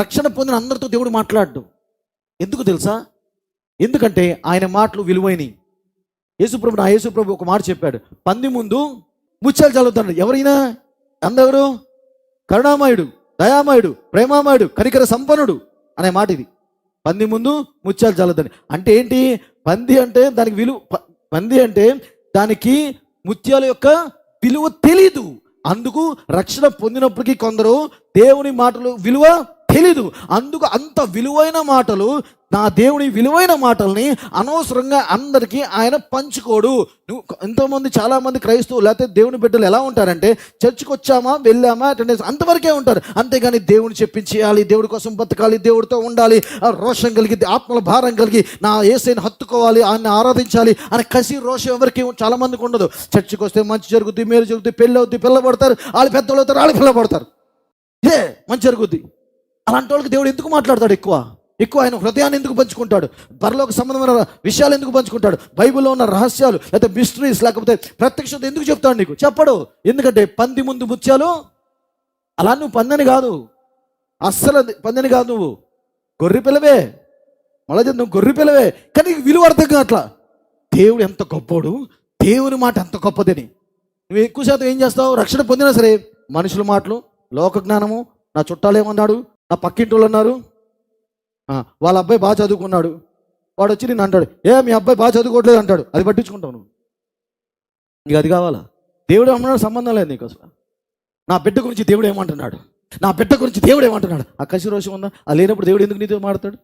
రక్షణ పొందిన అందరితో దేవుడు మాట్లాడు ఎందుకు తెలుసా? ఎందుకంటే ఆయన మాటలు విలువైనవి యేసుప్రభు నా యేసుప్రభు ఒక మాట చెప్పాడు. పంది ముందు ముత్యాలు చల్లుతాడు ఎవరైనా? అందెవరు కరుణామయుడు దయామయుడు ప్రేమామయుడు కనికర సంపన్నుడు అనే మాట ఇది. పంది ముందు ముత్యాలు చల్లదని అంటే ఏంటి? పంది అంటే దానికి విలువ ప- పంది అంటే దానికి ముత్యాల యొక్క విలువ తెలీదు. అందుకు రక్షణ పొందినప్పటికీ కొందరు దేవుని మాటలు విలువ తెలీదు. అందుకు అంత విలువైన మాటలు నా దేవుని విలువైన మాటల్ని అనవసరంగా అందరికీ ఆయన పంచుకోడు. నువ్వు ఎంతోమంది చాలామంది క్రైస్తవులు లేకపోతే దేవుని బిడ్డలు ఎలా ఉంటారంటే చర్చికి వచ్చామా వెళ్ళామా అటెండెన్స్ అంతవరకే ఉంటారు. అంతేగాని దేవుని చెప్పించేయాలి దేవుడి కోసం బతకాలి దేవుడితో ఉండాలి ఆ రోషం కలిగి ఆత్మల భారం కలిగి నా ఏసైని హత్తుకోవాలి ఆయన ఆరాధించాలి అని కసి రోషం ఎవరికి చాలామందికి ఉండదు. చర్చికి వస్తే మంచి జరుగుద్ది మేలు జరుగుద్ది పెళ్ళి అవుద్ది పిల్లబడతారు వాళ్ళు పెద్దలు అవుతారు వాళ్ళు పిల్లబడతారు. ఇదే మంచి జరుగుద్ది. అలాంటి వాళ్ళకి దేవుడు ఎందుకు మాట్లాడతాడు ఎక్కువ? ఎక్కువ ఆయన హృదయాన్ని ఎందుకు పంచుకుంటాడు? పరలోక సంబంధమైన విషయాలు ఎందుకు పంచుకుంటాడు? బైబిల్లో ఉన్న రహస్యాలు లేకపోతే మిస్టరీస్ లేకపోతే ప్రత్యక్షత ఎందుకు చెప్తాడు నీకు? చెప్పడు. ఎందుకంటే పంది ముందు ముత్యాలు అలా నువ్వు పందని కాదు. అస్సలు పందని కాదు నువ్వు. గొర్రె పిల్లవే. మళ్ళీ నువ్వు గొర్రె పిల్లవే. కానీ విలువ అర్థం కాట్లా దేవుడు ఎంత గొప్పోడు. దేవుని మాట ఎంత గొప్పదని. నువ్వు ఎక్కువ శాతం ఏం చేస్తావు? రక్షణ పొందినా సరే మనుషుల మాటలు లోక జ్ఞానము నా చుట్టాలు ఏమన్నాడు? నా పక్కింటి వాళ్ళు అన్నారు వాళ్ళ అబ్బాయి బాగా చదువుకున్నాడు. వాడు వచ్చి నేను అంటాడు ఏ మీ అబ్బాయి బాగా చదువుకోవట్లేదు అంటాడు. అది పట్టించుకుంటావు నువ్వు. నీకు అది కావాలా? దేవుడు ఏమన్నాడు సంబంధం లేదు నీకు అసలు. నా బిడ్డ గురించి దేవుడు ఏమంటున్నాడు? నా బిడ్డ గురించి దేవుడు ఏమంటున్నాడు? ఆ కసి రోషం ఉందా? ఆ లేనప్పుడు దేవుడు ఎందుకు నీతో మాడతాడు